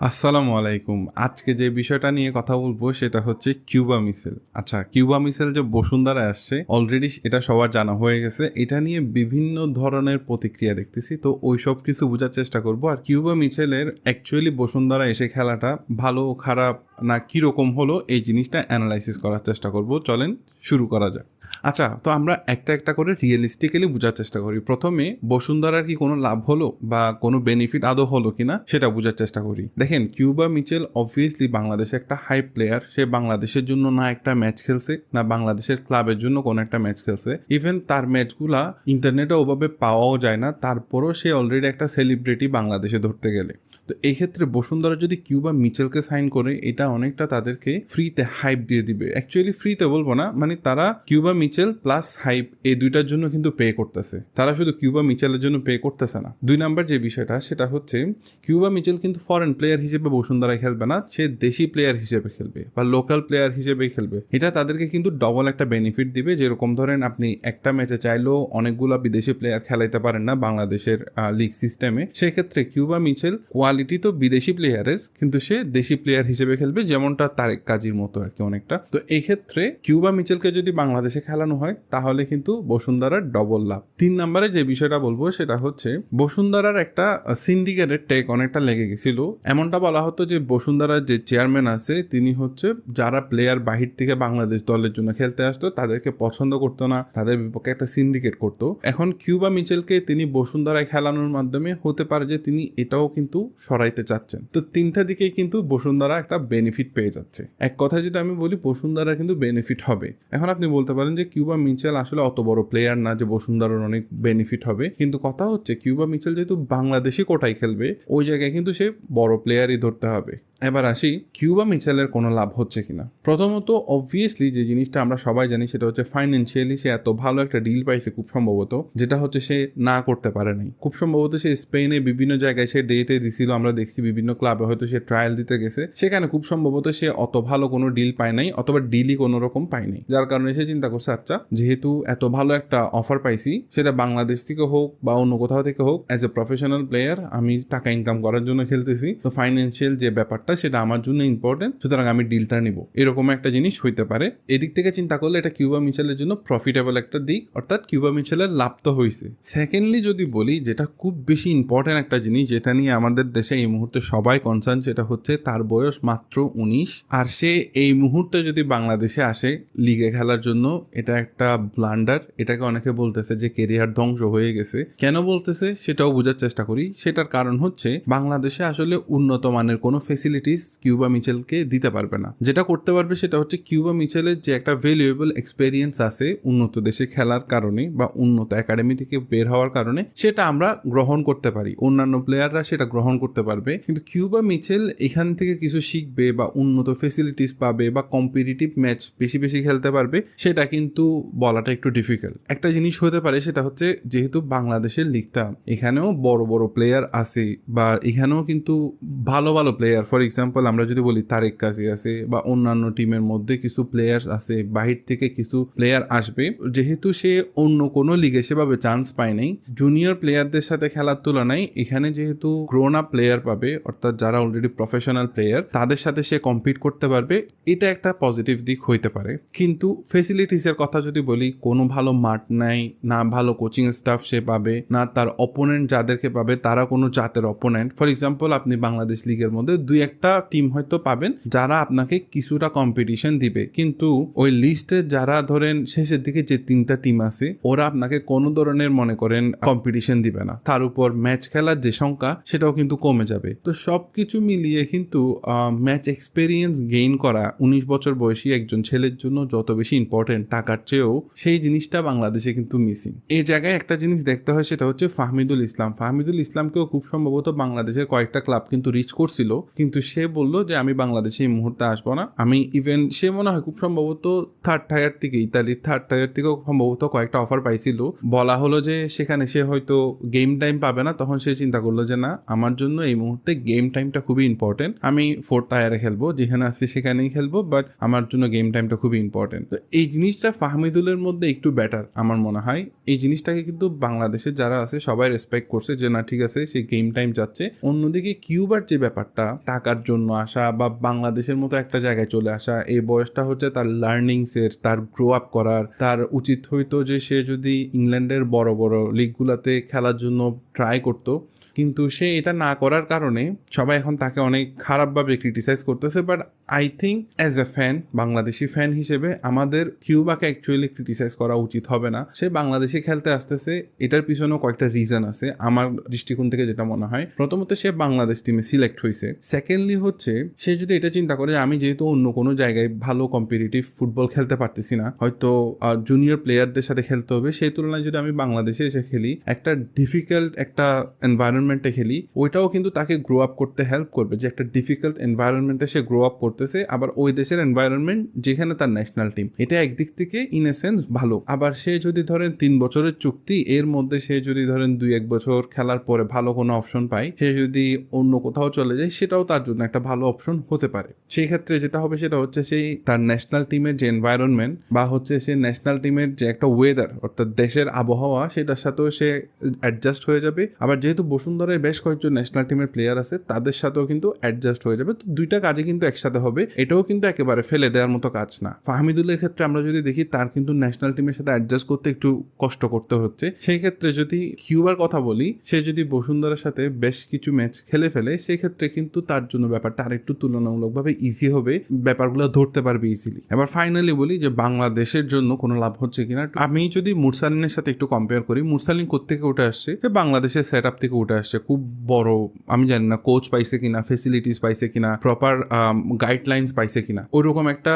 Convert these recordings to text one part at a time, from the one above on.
আসসালামু আলাইকুম। আজকে যে বিষয়টা নিয়ে কথা বলব সেটা হচ্ছে কিউবা মিসেল আচ্ছা কিউবা মিসেল যে বসুন্ধরা আসছে অলরেডি এটা সবার জানা হয়ে গেছে। এটা নিয়ে বিভিন্ন ধরনের প্রতিক্রিয়া দেখতেছি, তো ওই সব কিছু বোঝার চেষ্টা করব। আর কিউবা মিছেলের অ্যাকচুয়ালি বসুন্ধরা এসে খেলাটা ভালো খারাপ না কীরকম হলো, এই জিনিসটা অ্যানালাইসিস করার চেষ্টা করব। চলেন, শুরু করা যাক। আচ্ছা তো আমরা একটা একটা করে রিয়েলিস্টিক্যালি বোঝার চেষ্টা করি। প্রথমে বসুন্ধরার কি কোনো লাভ হলো বা কোনো বেনিফিট আদৌ হলো কিনা সেটা বোঝার চেষ্টা করি। দেখেন, কিউবা মিচেল অবভিয়াসলি বাংলাদেশে একটা হাই প্লেয়ার সে বাংলাদেশের জন্য না একটা ম্যাচ খেলছে, না বাংলাদেশের ক্লাবের জন্য কোনো একটা ম্যাচ খেলছে। ইভেন তার ম্যাচগুলা ইন্টারনেটে ওভাবে পাওয়াও যায় না, তারপরও সে অলরেডি একটা সেলিব্রিটি বাংলাদেশে ধরতে গেলে। তো এই ক্ষেত্রে বসুন্ধরা যদি কিউবা মিচেলকে সাইন করে, এটা অনেকটা তাদেরকে ফ্রিতে হাইপ দিয়ে দিবে। অ্যাকচুয়ালি ফ্রিতে বলব না মানে তারা কিউবা মিচেল প্লাস হাইপ এই দুইটার জন্য কিন্তু পে করতেছে। তারা শুধু কিউবা মিচেলের জন্য পে করতেছে না। দুই নাম্বার যে বিষয়টা, সেটা হচ্ছে কিউবা মিচেল কিন্তু ফরেন প্লেয়ার হিসেবে বসুন্ধরায় খেলবে না, সে দেশি প্লেয়ার হিসেবে খেলবে বা লোকাল প্লেয়ার হিসেবে খেলবে। এটা তাদেরকে কিন্তু ডবল একটা বেনিফিট দিবে। যেরকম ধরেন, আপনি একটা ম্যাচে চাইলেও অনেকগুলা বিদেশি প্লেয়ার খেলাইতে পারেন না বাংলাদেশের লিগ সিস্টেমে সেক্ষেত্রে কিউবা মিচেল কোয়ালিটি তো বিদেশি প্লেয়ারের কিন্তু সে দেশি প্লেয়ার হিসেবে খেলবে, যেমনটা তারেক কাজীর মতো আর কি অনেকটা। তো এই ক্ষেত্রে কিউবা মিচেলকে যদি বাংলাদেশে খেলানো হয়, তাহলে কিন্তু বসুন্ধরার ডবল লাভ। তিন নম্বরে যে বিষয়টা বলব, সেটা হচ্ছে বসুন্ধরার একটা সিন্ডিকেটের টেক অনেকটা লেগে গেছিল। এমনটা বলা হতো যে বসুন্ধরার যে চেয়ারম্যান আছে, তিনি হচ্ছে যারা প্লেয়ার বাহির থেকে বাংলাদেশ দলের জন্য খেলতে আসতো, তাদেরকে পছন্দ করতো না, তাদের বিপক্ষে একটা সিন্ডিকেট করতো। এখন কিউবা মিচেলকে তিনি বসুন্ধরায় খেলানোর মাধ্যমে হতে পারে যে তিনি এটাও কিন্তু সরাইতে চাচ্ছেন। তো তিনটা দিকেই কিন্তু বসুন্ধরা একটা বেনিফিট পেয়ে যাচ্ছে। এক কথায় যেটা আমি বলি, বসুন্ধরা কিন্তু বেনিফিট হবে। এখন আপনি বলতে পারেন যে কিউবা মিচেল আসলে অত বড় প্লেয়ার না যে বসুন্ধরার অনেক বেনিফিট হবে। কিন্তু কথা হচ্ছে, কিউবা মিচেল যেহেতু বাংলাদেশি কোটায় খেলবে, ওই জায়গায় কিন্তু সে বড় প্লেয়ারই ধরতে হবে। এবার আসি কিউবা মিচেলের কোনো লাভ হচ্ছে কিনা। প্রথমত অবভিয়াসলি যে জিনিসটা আমরা সবাই জানি সেটা হচ্ছে ফাইন্যান্সিয়ালি সে এত ভালো একটা ডিল পাইছে খুব সম্ভবত, যেটা হচ্ছে সে না করতে পারে নাই। খুব সম্ভবত সে স্পেনে বিভিন্ন জায়গায় সে ডেটে দিছিল, আমরা দেখছি বিভিন্ন ক্লাবে হয়তো সে ট্রায়াল দিতে গেছে। সেখানে খুব সম্ভবত সে অত ভালো কোনো ডিল পায় নাই, অথবা ডিলই কোনো রকম পায় নাই। যার কারণে সে চিন্তা করছে আচ্ছা যেহেতু এত ভালো একটা অফার পাইছি, সেটা বাংলাদেশ থেকে হোক বা অন্য কোথাও থেকে হোক অ্যাজ এ প্রফেশনাল প্লেয়ার আমি টাকা ইনকাম করার জন্য খেলতেছি। তো ফাইন্যান্সিয়াল যে ব্যাপারটা সেটা আমার জন্য ইম্পর্টেন্ট সুতরাং আমি ডিলটা নিব। এরকম একটা জিনিস হইতে পারে। এদিক থেকে চিন্তা করলে এটা কিউবা মিচেলের জন্য প্রফিটেবল একটা দিক, অর্থাৎ কিউবা মিচেলের লাভ তো হয়েছে সেকেন্ডলি যদি বলি, যেটা খুব বেশি ইম্পর্টেন্ট একটা জিনিস, যেটা নিয়ে আমাদের দেশে এই মুহূর্তে সবাই কনসার্ন সেটা হচ্ছে তার বয়স মাত্র উনিশ। আর সে এই মুহূর্তে যদি বাংলাদেশে আসে লিগে খেলার জন্য, এটা একটা ব্লান্ডার এটাকে অনেকে বলতেছে যে কেরিয়ার ধ্বংস হয়ে গেছে। কেন বলতেছে? সেটাও বোঝার চেষ্টা করি। সেটার কারণ হচ্ছে, বাংলাদেশে আসলে উন্নত মানের কোনো ফেসিলিটিস কিউবা মিচেলকে দিতে পারবে না। যেটা করতে পারবে সেটা হচ্ছে কিউবা মিচেলের যে একটা ভ্যালুয়েবল এক্সপেরিয়েন্স আছে উন্নত দেশে খেলার কারণে বা উন্নত একাডেমি থেকে বের হওয়ার কারণে, সেটা আমরা গ্রহণ করতে পারি। অন্যান্য প্লেয়াররা সেটা গ্রহণ করতে পারবে। কিন্তু কিউবা মিচেল এখান থেকে কিছু শিখবে বা উন্নত ফেসিলিটিস পাবে বা কম্পিটিটিভ ম্যাচ বেশি বেশি খেলতে পারবে, সেটা কিন্তু বলাটা একটু ডিফিকাল্ট একটা জিনিস হতে পারে সেটা হচ্ছে যেহেতু বাংলাদেশের লিগটা এখানেও বড় বড় প্লেয়ার আছে বা এখানেও কিন্তু ভালো ভালো প্লেয়ার ফর এক্সাম্পল আমরা যদি বলি তারেক কাজী আছে বা অন্যান্য টিমের মধ্যে কিছু প্লেয়ার্স আছে, বাহির থেকে কিছু প্লেয়ার আসবে, যেহেতু সে অন্য কোনো লিগে সেভাবে চান্স পায় নাই। জুনিয়র প্লেয়ারদের সাথে খেলার তুলনায় এখানে যেহেতু গ্রোন আপ প্লেয়ার পাবে, অর্থাৎ যারা অলরেডি প্রফেশনাল প্লেয়ার তাদের সাথে সে কম্পিট করতে পারবে, এটা একটা পজিটিভ দিক হইতে পারে। কিন্তু ফেসিলিটিসের কথা যদি বলি, কোনো ভালো মাঠ নাই, না ভালো কোচিং স্টাফ সে পাবে, না তার অপোনেন্ট যাদেরকে পাবে, তারা কোনো জাতের অপোনেন্ট ফর এক্সাম্পল আপনি বাংলাদেশ লিগের মধ্যে দুই একটা টিম হয়তো পাবেন, যারা আপনাকে কিছুটা কম্পিটিশন দিবে। কিন্তু ওই লিস্টে যারা ধরেন শেষের দিকে যে তিনটা টিম আছে, ওরা আপনাকে কোনো ধরনের মনে করেন কম্পিটিশন দিবে না। তার উপর ম্যাচ খেলার যে সংখ্যা, সেটাও কিন্তু কমে যাবে। তো সবকিছু মিলিয়ে কিন্তু ম্যাচ এক্সপেরিয়েন্স গেইন করা উনিশ বছর বয়সী একজন ছেলের জন্য যত বেশি ইম্পর্টেন্ট টাকার চেয়েও, সেই জিনিসটা বাংলাদেশে কিন্তু মিসিং এই জায়গায় একটা জিনিস দেখতে হয়, সেটা হচ্ছে ফাহমিদুল ইসলাম। ফাহমিদুল ইসলামকেও খুব সম্ভবত বাংলাদেশের কয়েকটা ক্লাব কিন্তু রিচ করছিল, কিন্তু সে বলল যে, আমি বাংলাদেশে এই মুহূর্তে আসব না। আমি ইভেন সে মনে হয় খুব সম্ভবত থার্ড টায়ার থেকে ইতালির থার্ড টায়ার থেকেও সম্ভবত কয়েকটা অফার পাইছিল। বলা হলো যে, সেখানে সে হয়তো গেম টাইম পাবে না। তখন সে চিন্তা করল যে, না, আমার জন্য এই মুহূর্তে গেম টাইমটা খুবই ইম্পর্টেন্ট আমি ফোর্থ টায়ারে খেলব, যেখানে আসছি সেখানেই খেলব বাট আমার জন্য গেম টাইমটা খুবই ইম্পর্টেন্ট তো এই জিনিসটা ফাহমিদুলের মধ্যে একটু বেটার আমার মনে হয়। এই জিনিসটাকে কিন্তু বাংলাদেশে যারা আছে, সবাই রেসপেক্ট করছে যে, না, ঠিক আছে, সে গেম টাইম যাচ্ছে। অন্যদিকে কিউবার যে ব্যাপারটা টাকার জন্য আসা বা বাংলাদেশের মতো একটা জায়গায় চলে আসা, এই বয়সটা হচ্ছে তার লার্নিংসের তার গ্রো আপ করার। তার উচিত হইতো যে সে যদি ইংল্যান্ডের বড় বড় লিগগুলোতে খেলার জন্য ট্রাই করতো কিন্তু সে এটা না করার কারণে সবাই এখন তাকে অনেক খারাপভাবে ক্রিটিসাইজ করতেছে but I think as a fan Bangladeshi fan হিসেবে আমাদের কিউবাকে অ্যাকচুয়ালি ক্রিটিসাইজ করা উচিত হবে না। সে বাংলাদেশে খেলতে আসতেছে, এটার পিছনেও কয়েকটা রিজন আছে, আমার দৃষ্টিকোণ থেকে যেটা মনে হয়। প্রথমত সে বাংলাদেশ টিমে সিলেক্ট হয়েছে। সেকেন্ডলি হচ্ছে, সে যদি এটা চিন্তা করে আমি যেহেতু অন্য কোনো জায়গায় ভালো কম্পিটিটিভ ফুটবল খেলতে পারতেছি না, হয়তো জুনিয়র প্লেয়ারদের সাথে খেলতে হবে, সেই তুলনায় যদি আমি বাংলাদেশে এসে খেলি, একটা ডিফিকাল্ট একটা এনভায়রনমেন্টে খেলি, ওইটাও কিন্তু তাকে গ্রো আপ করতে হেল্প করবে যে একটা ডিফিকাল্ট এনভায়রনমেন্টে সে গ্রো আপ করতেছে, আবার ওই দেশের এনভায়রনমেন্ট যেখানে তার ন্যাশনাল টিম এটা একদিক থেকে ইন এ সেন্স ভালো। আবার সে যদি ধরেন তিন বছরের চুক্তি, এর মধ্যে সে যদি ধরেন দুই এক বছর খেলার পরে ভালো কোনো অপশন পায়, সে যদি অন্য কোথাও চলে যায়, সেটাও তার জন্য একটা ভালো অপশন হতে পারে। সেই ক্ষেত্রে যেটা হবে সেটা হচ্ছে সেই তার ন্যাশনাল টিমের যে এনভায়রনমেন্ট বা হচ্ছে সে ন্যাশনাল টিমের যে একটা ওয়েদার অর্থাৎ দেশের আবহাওয়া, সেটার সাথেও সে অ্যাডজাস্ট হয়ে যাবে। আবার যেহেতু বসুন্ধরায় বেশ কয়েকজন ন্যাশনাল টিমের প্লেয়ার আছে, তাদের সাথেও কিন্তু অ্যাডজাস্ট হয়ে যাবে। তো দুইটা কাজে কিন্তু একসাথে হবে, এটাও কিন্তু একেবারে ফেলে দেওয়ার মতো কাজ না। ফাহমিদুলের ক্ষেত্রে আমরা যদি দেখি, তার কিন্তু ন্যাশনাল টিমের সাথে অ্যাডজাস্ট করতে একটু কষ্ট করতে হচ্ছে। সেই ক্ষেত্রে যদি কিউবার কথা বলি, সে যদি বসুন্ধরার সাথে বেশ কিছু ম্যাচ খেলে ফেলে, সেই ক্ষেত্রে কিন্তু তার জন্য ব্যাপারটা আরেকটু তুলনামূলকভাবে ইজি হবে, ব্যাপারগুলো ধরতে পারবে ইজিলি এবার ফাইনালি বলি যে, বাংলাদেশের জন্য কোনো লাভ হচ্ছে কিনা, আমি যদি মুরসালিনের সাথে একটু কম্পেয়ার করি, মুরসালিন কোথেকে উঠে আসছে? বাংলাদেশের সেট আপ থেকে উঠে আসছে, খুব বড়, আমি জানি না কোচ পাইছে কিনা ফেসিলিটিস পাইছে কিনা প্রপার গাইডলাইন্স পাইছে কিনা। ওইরকম একটা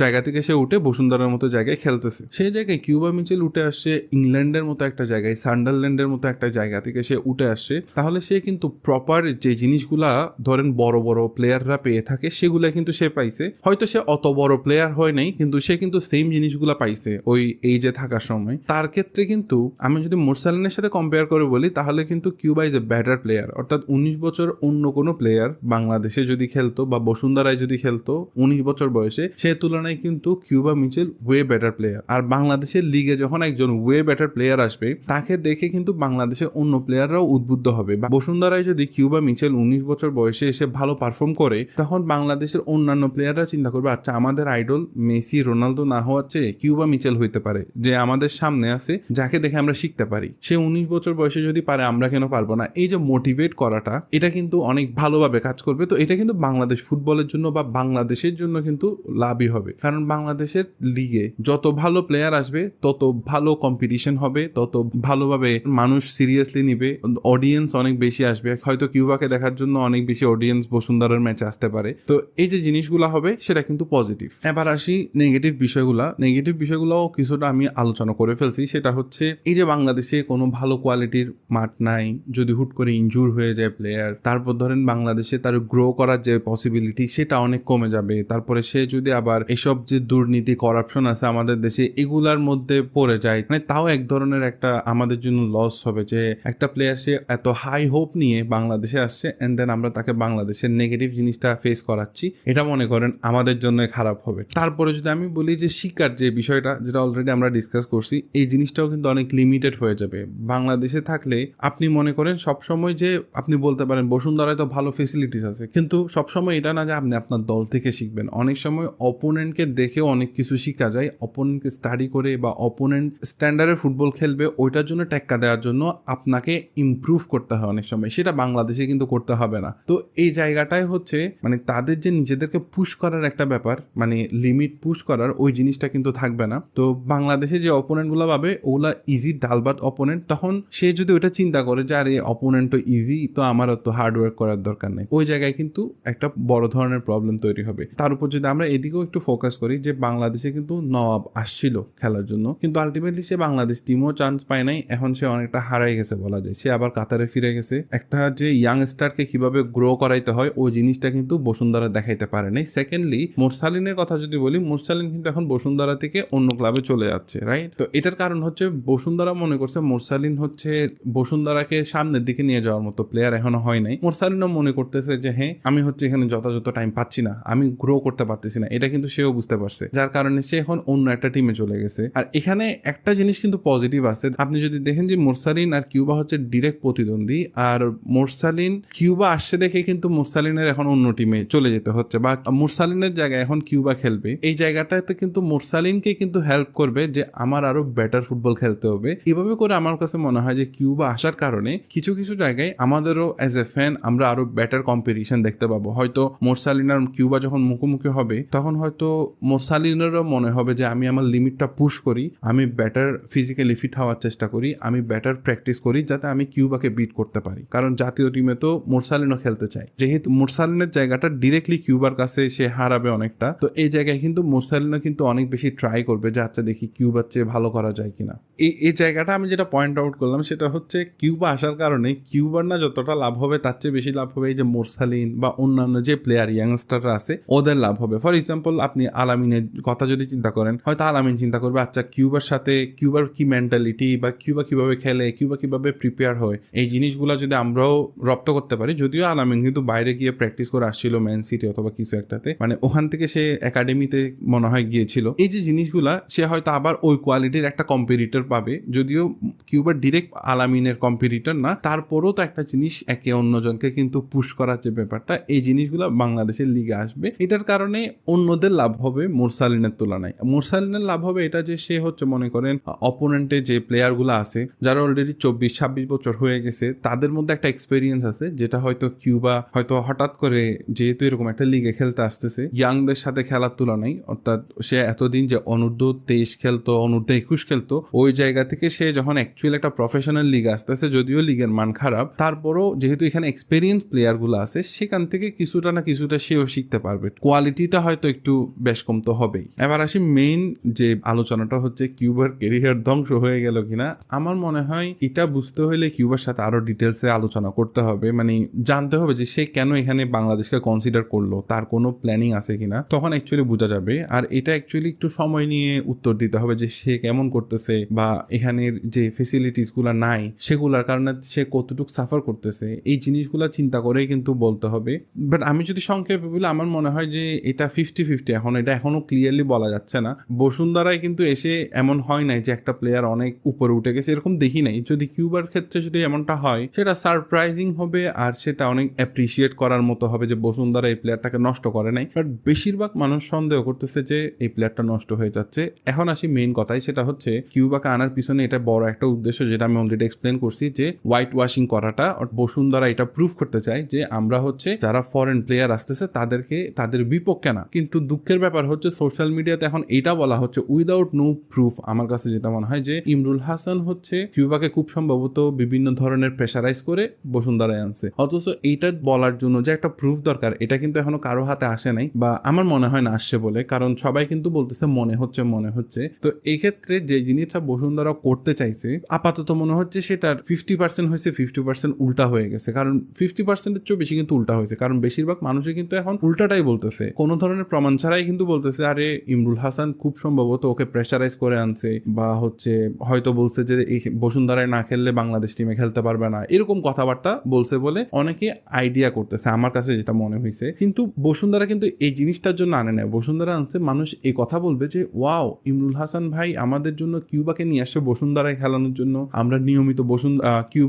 জায়গা থেকে সে উঠে বসুন্ধরার মতো জায়গায় খেলতেছে। সেই জায়গায় কিউবা মিচেল উঠে আসছে, ইংল্যান্ডের মতো একটা জায়গায়, সান্ডারল্যান্ডের মতো একটা জায়গা থেকে সে উঠে আসছে। তাহলে সে কিন্তু প্রপার যে জিনিসগুলা, ধরেন বড় বড় প্লেয়াররা পেয়ে থাকে, সেগুলা কিন্তু সে পাইছে। হয়তো সে অত বড় প্লেয়ার হয় নাই, কিন্তু সে কিন্তু সেম জিনিসগুলা পাইছে ওই এই যে থাকার সময়। তার ক্ষেত্রে কিন্তু, আমি যদি মোরসালিনের সাথে কম্পেয়ার করে বলি, তাহলে কিন্তু Cuba is a better player অর্থাৎ উনিশ বছর অন্য কোনো প্লেয়ার বাংলাদেশে যদি খেলতো বা বসুন্ধরায় যদি খেলতো উনিশ বছর বয়সে, সে তুলনায় কিন্তু Cuba Mitchell way better player আর বাংলাদেশের লিগে যখন একজন ওয়ে বেটার প্লেয়ার আসবে, তাকে দেখে কিন্তু বাংলাদেশের অন্য প্লেয়াররাও উদ্বুদ্ধ হবে। বা বসুন্ধরায় যদি কিউবা মিচেল উনিশ বছর বয়সে এসে ভালো পারফর্ম করে, তখন বাংলাদেশের অন্যান্য প্লেয়াররা চিন্তা করবে আচ্ছা আমাদের আইডল মেসি, রোনালদো না হওয়ার চেয়ে কিউবা মিচেল হইতে পারে, যে আমাদের সামনে আছে, যাকে দেখে আমরা শিখতে পারি। সে উনিশ বছর বয়সে যদি পারে, আমরা কেন পারব না। এই যে মোটিভেট করাটা, এটা কিন্তু অনেক ভালোভাবে কাজ করবে। তো এটা কিন্তু বাংলাদেশ ফুটবলের জন্য বা বাংলাদেশের জন্য কিন্তু লাভই হবে। কারণ বাংলাদেশের লিগে যত ভালো প্লেয়ার আসবে, তত ভালো কম্পিটিশন হবে, তত ভালোভাবে মানুষ সিরিয়াসলি নিবে। অডিয়েন্স অনেক বেশি আসবে। হয়তো কিউবাকে দেখার জন্য অনেক বেশি অডিয়েন্স বসুন্ধরার ম্যাচে আসতে পারে। তো এই যে জিনিসগুলো হবে, সেটা কিন্তু পজিটিভ এবার আসি নেগেটিভ বিষয়গুলা। নেগেটিভ বিষয়গুলোও কিছুটা আমি আলোচনা করে ফেলছি। সেটা হচ্ছে, এই যে বাংলাদেশে কোনো ভালো কোয়ালিটির মাঠ নাই যদি হুট করে ইনজুর হয়ে যায় প্লেয়ার তারপর ধরেন বাংলাদেশে তার গ্রো করার যে পসিবিলিটি সেটা অনেক কমে যাবে। তারপরে সে যদি আবার এসব যে দুর্নীতি করাপশন আছে আমাদের দেশে, এগুলার মধ্যে পড়ে যায় মানে তাও এক ধরনের একটা আমাদের জন্য লস হবে যে একটা প্লেয়ার সে এত হাই হোপ নিয়ে বাংলাদেশে আসছে অ্যান্ড দেন আমরা তাকে বাংলাদেশের নেগেটিভ জিনিসটা ফেস করাচ্ছি, এটা মনে করেন আমাদের জন্য খারাপ হবে। তারপরে যদি আমি বলি যে শিকার যে বিষয়টা, যেটা অলরেডি আমরা ডিসকাস করছি, এই জিনিসটাও কিন্তু অনেক লিমিটেড হয়ে যাবে। বাংলাদেশে থাকলে আপনি মনে করেন সবসময় যে আপনি বলতে পারেন, বসুন্ধরায় তো ভালো ফেসিলিটিস আছে। কিন্তু সবসময় এটা না যে আপনি আপনার দল থেকে শিখবেন। অনেক সময় অপোনেন্টকে দেখেও অনেক কিছু শেখা যায়। অপোনেন্টকে স্টাডি করে বা অপোনেন্ট স্ট্যান্ডার্ডের ফুটবল খেলবে, ওইটার জন্য টেক্কা দেওয়ার জন্য আপনাকে ইমপ্রুভ করতে হয় অনেক সময়। সেটা বাংলাদেশে কিন্তু করতে হবে না। তো এই জায়গাটাই হচ্ছে মানে তাদের যে নিজেদেরকে পুশ করার একটা ব্যাপার মানে লিমিট পুশ করার, ওই জিনিসটা কিন্তু থাকবে না। তো বাংলাদেশে যে অপোনেন্টগুলো পাবে, ওগুলা ইজি ডালবাট অপোনেন্ট তখন সে যদি ওইটা চিন্তা করে যে, আরে আরে অপোনেন্ট তো ইজি তো আমার তো হার্ড ওয়ার্ক করার দরকার নেই। ওই জায়গায় কিন্তু একটা বড় ধরনের প্রবলেম তৈরি হবে। তার উপর যদি আমরা এদিকেও একটু ফোকাস করি যে বাংলাদেশে কিন্তু নবাব আসছিল খেলার জন্য, কিন্তু আলটিমেটলি সে বাংলাদেশ টিমও চান্স পায় নাই, এখন সে অনেকটা হারাই গেছে বলা যায়। সে আবার কাতারে ফিরে গেছে। একটা যে ইয়াং স্টারকে কীভাবে গ্রো করাইতে হয়, ওই জিনিসটা কিন্তু বসুন্ধরা দেখাইতে পারে নাই। সেকেন্ডলি মোরসালিনের কথা যদি বলি, মোরসালিন কিন্তু এখন বসুন্ধরা থেকে অন্য ক্লাবে চলে যাচ্ছে রাইট তো এটার কারণ হচ্ছে বসুন্ধরা মনে করছে মোরসালিন হচ্ছে বসুন্ধরাকে সামনের দিকে নিয়ে যাওয়ার মতো প্লেয়ার এখনও হয় নাই। মোরসালিনও মনে করতেছে যে হ্যাঁ আমি হচ্ছে এখানে যথাযথ টাইম পাচ্ছি না। আমি গ্রো করতে পারতেছি না। এটা কিন্তু সেও বুঝতে পারছে। যার কারণে সে এখন অন্য একটা টিমে চলে গেছে। আর এখানে একটা জিনিস কিন্তু পজিটিভ আছে। আপনি যদি দেখেন যে, মোরসালিন আর কিউবা হচ্ছে ডিরেক্ট প্রতিদ্বন্দ্বী। আর মোরসালিন, কিউবা আসছে দেখে কিন্তু মোরসালিনের এখন অন্য টিমে চলে যেতে হচ্ছে। বা মোরসালিনের জায়গায় এখন কিউবা খেলবে। এই জায়গাটাতে কিন্তু মোরসালিনকে কিন্তু হেল্প করবে যে, আমার আরও বেটার ফুটবল খেলতে হবে। এভাবে করে আমার কাছে মনে হয় যে, কিউবা আসার কারণে কিছু কিছু জায়গায় আমাদেরও অ্যাজ এ ফ্যান আমরা আরও বেটার কম্পিটিশন দেখতে পাবো। হয়তো মোরসালিন আর কিউবা যখন মুখোমুখি হবে, তখন হয়তো মোরসালিনেরও মনে হবে যে আমি আমার লিমিটটা পুশ করি, আমি বেটার ফিজিক্যালি ফিট হওয়ার চেষ্টা করি, আমি বেটার প্র্যাকটিস করি যাতে আমি কিউবাকে বিট করতে পারি। কারণ জাতীয় টিমে তো মোরসালিনও খেলতে চাই যেহেতু মোরসালিনের জায়গাটা ডিরেক্টলি কিউবার কাছে সে হারাবে অনেকটা, তো এই জায়গায় কিন্তু মোরসালিনও কিন্তু অনেক বেশি ট্রাই করবে যে আচ্ছা দেখি কিউবার চেয়ে ভালো করা যায় কিনা। এই এই জায়গাটা আমি যেটা পয়েন্ট আউট করলাম সেটা হচ্ছে কিউবা আসার কারণে কিউবার না যতটা লাভ হবে, তার চেয়ে বেশি লাভ হবে এই যে মোরসালিন বা অন্যান্য যে প্লেয়ার, ইয়াংস্টাররা আছে, ওদের লাভ হবে। ফর এক্সাম্পল আপনি আলামিনের কথা যদি চিন্তা করেন, হয়তো আলামিন চিন্তা করবে আচ্ছা কিউবার সাথে, কিউবার কি মেন্টালিটি বা কিউবা কীভাবে খেলে, কিউবা কীভাবে প্রিপেয়ার হয়, এই জিনিসগুলো যদি আমরাও রপ্ত করতে পারি, যদিও আলামিন কিন্তু বাইরে গিয়ে প্র্যাকটিস করে আসছিল ম্যান সিটি অথবা কিছু একটাতে মানে ওখান থেকে সে একাডেমিতে মনে হয় গিয়েছিল। এই যে জিনিসগুলা, সে হয়তো আবার ওই কোয়ালিটির একটা কম্পিটিটর পাবে, যদিও কিউবার ডিরেক্ট আলামিনের কম্পিটিটর না তারপরও তো একটা জিনিস একে অন্যজনকে কিন্তু পুশ করার যে ব্যাপারটা, এই জিনিসগুলো বাংলাদেশের লিগে আসবে। এটার কারণে অন্যদের লাভ হবে মোরসালিনের তুলনায়। মোরসালিনের লাভ হবে এটা যে সে হচ্ছে মনে করেন অপোনেন্টে যে প্লেয়ারগুলো আছে, যারা অলরেডি চব্বিশ, ছাব্বিশ বছর হয়ে গেছে, তাদের মধ্যে একটা এক্সপিরিয়েন্স আছে, যেটা হয়তো কিউবা হয়তো হঠাৎ করে যেহেতু এরকম একটা লিগে খেলতে আসতেছে ইয়াংদের সাথে খেলার তুলনায়, অর্থাৎ সে এতদিন যে অনূর্ধ্ব তেইশ খেলতো, অনূর্ধ্ব একুশ খেলতো, ওই জায়গা থেকে সে যখন অ্যাকচুয়ালি একটা প্রফেশনাল লিগ আসতেছে, যদিও লিগের মান খারাপ, তারপরও যেহেতু এখানে এক্সপিরিয়েন্স প্লেয়ারগুলো আছে, সেখান থেকে কিছুটা না কিছুটা সেও শিখতে পারবে। কোয়ালিটিটা হয়তো একটু বেশ কম তো হবেই। এবার আসি মেইন যে আলোচনাটা হচ্ছে কিউবার কেরিয়ার ধ্বংস হয়ে গেল কিনা? আমার মনে হয় এটা বুঝতে হলে কিউবার সাথে আরও ডিটেলসে আলোচনা করতে হবে। মানে জানতে হবে যে সে কেন এখানে বাংলাদেশকে কনসিডার করল, তার কোনো প্ল্যানিং আছে কিনা? তখন অ্যাকচুয়ালি বোঝা যাবে। আর এটা অ্যাকচুয়ালি একটু সময় নিয়ে উত্তর দিতে হবে যে সে কেমন করতেছে বা এখানের যে ফেসিলিটিসগুলা নাই, সেগুলার কারণে সে কতটুকু সাফার করতেছে, এই জিনিসগুলো চিন্তা করেই কিন্তু বলতে হবে। বাট আমি যদি সংক্ষেপে বলি, আমার মনে হয় যে এটা ফিফটি ফিফটি এখন, এটা এখনও ক্লিয়ারলি বলা যাচ্ছে না। বসুন্ধরায় কিন্তু এসে এমন হয় নাই যে একটা প্লেয়ার অনেক উপরে উঠে গেছে, এরকম দেখি নাই। যদি কিউবার ক্ষেত্রে যদি এমনটা হয়, সেটা সারপ্রাইজিং হবে আর সেটা অনেক অ্যাপ্রিসিয়েট করার মতো হবে যে বসুন্ধরা এই প্লেয়ারটাকে নষ্ট করে নাই। বাট বেশিরভাগ মানুষ সন্দেহ করতেছে যে এই প্লেয়ারটা নষ্ট হয়ে যাচ্ছে। এখন আসি মেইন কথাই সেটা হচ্ছে কিউবাকে আনার পিছনে এটা বড় একটা উদ্দেশ্য, যেটা আমি অলরেডি এক্সপ্লেন করছি যে হোয়াইট ওয়াশিং করাটা বসুন্ধরা এটা প্রুভ করতে চায় যে আমরা হচ্ছে যারা ফরেন প্লেয়ার আসতেছে, তাদেরকে, তাদের বিপক্ষে না। কিন্তু দুঃখের ব্যাপার হচ্ছে সোশ্যাল মিডিয়াতে এখন এটা বলা হচ্ছে উইদাউট নো প্রুফ আমার কাছে যেটা মনে হয় যে ইমরুল হাসান হচ্ছে কিউবাকে খুব সম্ভবত বিভিন্ন ধরনের প্রেশারাইজ করে বসুন্ধরায় আনছে। অথচ এইটা বলার জন্য যে একটা প্রুফ দরকার, এটা কিন্তু এখনও কারও হাতে আসে নাই বা আমার মনে হয় না আসছে বলে, কারণ সবাই কিন্তু বলতেছে মনে হচ্ছে মনে হচ্ছে। তো এক্ষেত্রে যে জিনিসটা বসুন্ধরা করতে চাইছে, আপাতত মনে হচ্ছে সেটার ফিফটি পার্সেন্ট হয়েছে ফিফটি পার্সেন্ট উল্টা হয়ে গেছে। কারণ ফিফটি পার্সেন্টের চেয়েও বেশি কিন্তু উল্টা হয়েছে। কারণ বেশিরভাগ মানুষই কিন্তু এখন উল্টাটাই বলতেছে। কোনো ধরনের প্রমাণ ছাড়াই কিন্তু বলতেছে, আরে, ইমরুল হাসান খুব সম্ভবত ওকে প্রেশারাইজ করে আনছে বা হচ্ছে হয়তো বলছে যে, এই বসুন্ধরায় না খেললে বাংলাদেশ টিমে খেলতে পারবে না। এরকম কথাবার্তা বলছে বলে অনেকে আইডিয়া করতেছে, আমার কাছে যেটা মনে হয়েছে। কিন্তু বসুন্ধরা কিন্তু এই জিনিসটার জন্য আনে নেয় বসুন্ধরা আনছে, মানুষ এই কথা বলবে যে, ওয়াও, ইমরুল হাসান ভাই আমাদের জন্য কিউবাকে নিয়ে আসছে বসুন্ধরায় খেলানোর জন্য। আমরা নিয়মিত বসুন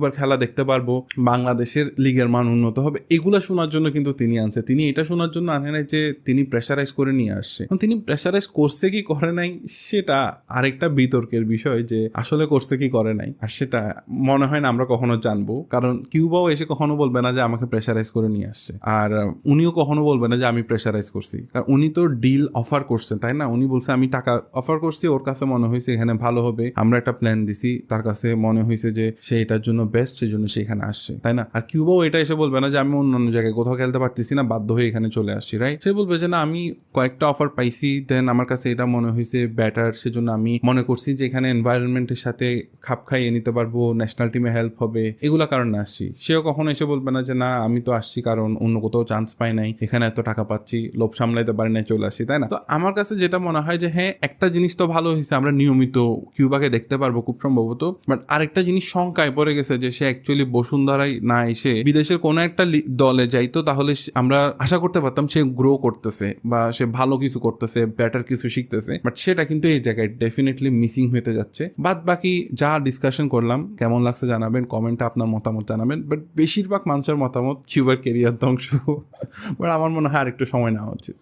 কিউবার খেলা দেখতে পারব, বাংলাদেশের লিগের মান উন্নত হবে, এগুলো শোনার জন্য কিন্তু তিনি আনছে। তিনি এটা শোনার জন্য আনে নাই যে তিনি প্রেশারাইজ করে নিয়ে আসছে। তিনি প্রেশারাইজ করছে কি করে নাই, সেটা আরেকটা বিতর্কের বিষয় যে আসলে করছে কি করে নাই। আর সেটা মনে হয় না আমরা কখনো জানব, কারণ কিউবাও এসে কখনো বলবে না যে আমাকে প্রেশারাইজ করে নিয়ে আসছে। আর উনিও কখনো বলবে না যে আমি প্রেশারাইজ করছি। কারণ উনি তো ডিল অফার করছেন, তাই না? উনি বলছে, আমি টাকা অফার করছি, ওর কাছে মনে হয়েছে এখানে ভালো হবে, আমরা একটা প্ল্যান দিছি। তার কাছে মনে হয়েছে যে সে এটার জন্য বেস্ট সেই জন্য সে এখানে আসছে, তাই না? আর কিউবাও এটা এসে বলবে না যে আমি অন্য অন্য জায়গায় কোথাও খেলতে পারতেছি না, বাধ্য হয়ে এখানে চলে আসছি রাইট সে বলবে যে না, আমি কয়েকটা অফার পাইছি দেন আমার কাছে এটা মনে হয়েছে ব্যাটার সেজন্য আমি মনে করছি যে এখানে এনভায়রনমেন্টের সাথে খাপ খাইয়ে নিতে পারব ন্যাশনাল টিমে হেল্প হবে, এগুলো কারণে আসছি। সেও কখনো এসে বলবে না যে না, আমি তো আসছি কারণ অন্য কোথাও চান্স পাই নাই, এখানে এত টাকা পাচ্ছি, লোভ সামলাইতে পারি নাই, চলে আসছি, তাই না? তো আমার কাছে যেটা মনে হয় যে হ্যাঁ একটা জিনিস তো ভালো হয়েছে, আমরা নিয়মিত কিউবাকে দেখতে পারব খুব সম্ভবত বাট আরেকটা জিনিস শঙ্কায় পড়ে গেছে যে সে অ্যাকচুয়ালি বসুন্ধরায় না এসে বিদেশের কোনো একটা দলে যাইতো, তাহলে আমরা আশা করতে পারতাম সে গ্রো করতেছে বা সে ভালো কিছু করতেছে বেটার কিছু শিখতেছে। বাট সেটা কিন্তু এই জায়গায় ডেফিনেটলি মিসিং হতে যাচ্ছে। বাদ বাকি যা ডিসকাশন করলাম, কেমন লাগছে জানাবেন কমেন্টে আপনার মতামত জানাবেন। বাট বেশিরভাগ মানুষের মতামত কিউবার কেরিয়ার ধ্বংস। বাট আমার মনে হয় আরেকটু সময় নেওয়া উচিত।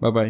Bye bye